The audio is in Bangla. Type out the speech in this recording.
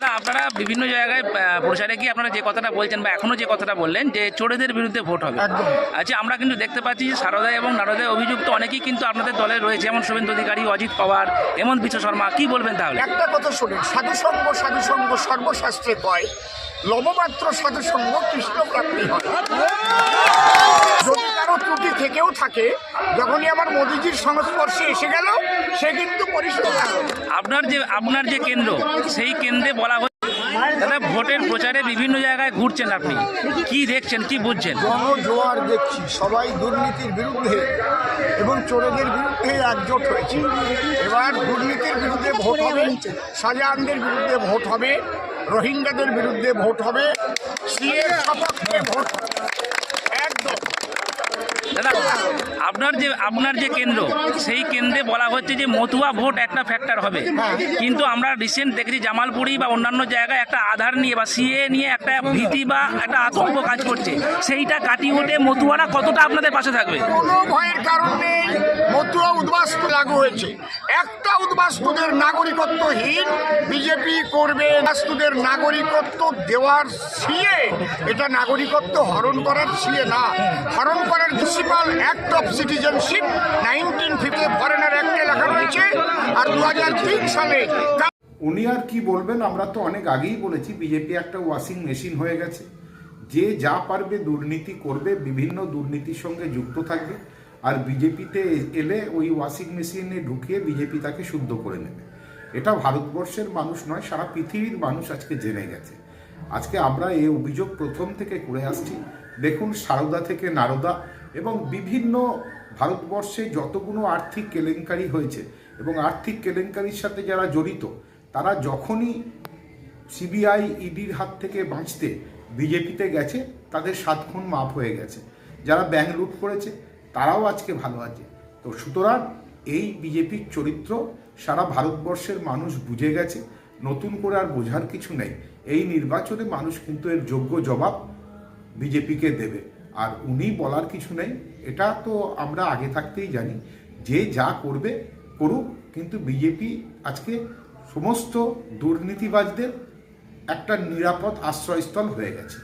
আপনারা বিভিন্ন জায়গায় প্রচারে গিয়ে আপনারা যে কথাটা বলছেন বা এখনও যে কথাটা বললেন যে চোরেদের বিরুদ্ধে ভোট হবে। আচ্ছা আমরা কিন্তু দেখতে পাচ্ছি যে সারদায় এবং নারদায় অভিযুক্ত অনেকেই কিন্তু আপনাদের দলে রয়েছে যেমন শুভেন্দু অধিকারী অজিত পাওয়ার হেমন্ত বিশ্ব শর্মা। কি বলবেন তাহলে? একটা কথা শোনেন সাধুসঙ্গ সাধুসঙ্গ সর্বশাস্ত্রে কয় লবমাত্র সাধুসঙ্গ কৃষ্ণ প্রাপ্তি হয়। যদি কারও ত্রুটি থেকেও থাকে যখনই আমার মোদিজির সংস্পর্শে এসে গেল সে কিন্তু পরিষ্কার আপনার যে আপনার যে কেন্দ্র সেই কেন্দ্রে বলা হচ্ছে দাদা ভোটের প্রচারে বিভিন্ন জায়গায় ঘুরছেন আপনি। কি দেখছেন কি বুঝছেন? জনজোয়ার দেখছি সবাই দুর্নীতির বিরুদ্ধে এবং চোরেদের বিরুদ্ধে একজোট হয়েছে। এবার দুর্নীতির বিরুদ্ধে ভোট হবে শাহজাহানদের বিরুদ্ধে ভোট হবে রোহিঙ্গাদের বিরুদ্ধে ভোট হবে সিএর সপক্ষে ভোট হবে। একদম। দাদা আপনার যে আপনার যে কেন্দ্র, সেই কেন্দ্রে বলা হচ্ছে যে মতুয়া ভোট একটা ফ্যাক্টর হবে। কিন্তু আমরা রিসেন্ট দেখেছি জামালপুরি বা অন্যান্য জায়গায় একটা আধার নিয়ে বা সিএ নিয়ে একটা ভীতি বা একটা আতঙ্ক কাজ করছে। সেইটা কাটিয়ে ওঠে মতুয়ারা কতটা আপনাদের পাশে থাকবে? কোনো ভয়ের কারণ মতুয়া উদ্বাস্তু লাগু হয়েছে। একটা উদ্বাস্তুদের নাগরিকত্বহীন বিজেপি করবে। উদ্বাস্তুদের নাগরিকত্ব দেওয়ার সিএ এটা নাগরিকত্ব হরণ করার সিএ না। হরণ করার principal act of citizenship nineteen fifty foreigner অ্যাক্টে লেখা রয়েছে আর দু সালে উনি আর কি বলবেন? আমরা তো অনেক আগেই বলেছি, বিজেপি একটা ওয়াশিং মেশিন হয়ে গেছে। যে যা পারবে দুর্নীতি করবে, বিভিন্ন দুর্নীতির সঙ্গে যুক্ত থাকবে। আর বিজেপিতে এলে ওই ওয়াশিং মেশিনে ঢুকিয়ে বিজেপি তাকে শুদ্ধ করে নেবে। এটা ভারতবর্ষের মানুষ নয়, সারা পৃথিবীর মানুষ আজকে জেনে গেছে। আজকে আমরা এই অভিযোগ প্রথম থেকে করে আসছি। দেখুন, সারদা থেকে নারদা এবং বিভিন্ন ভারতবর্ষে যতগুলো আর্থিক কেলেঙ্কারি হয়েছে এবং আর্থিক কেলেঙ্কারির সাথে যারা জড়িত, তারা যখনই সিবিআই ইডির হাত থেকে বাঁচতে বিজেপিতে গেছে, তাদের সাত খুন মাফ হয়ে গেছে। যারা ব্যাংক লুট করেছে, তারাও আজকে ভালো আছে। তো সুতরাং এই বিজেপির চরিত্র সারা ভারতবর্ষের মানুষ বুঝে গেছে, নতুন করে আর বোঝার কিছু নেই। এই নির্বাচনে মানুষ কিন্তু এর যোগ্য জবাব বিজেপিকে দেবে। আর উনি বলার কিছু নেই, এটা তো আমরা আগে থাকতেই জানি। যে যা করবে, করুক, কিন্তু বিজেপি আজকে সমস্ত দুর্নীতিবাজদের একটা নিরাপদ আশ্রয়স্থল হয়ে গেছে।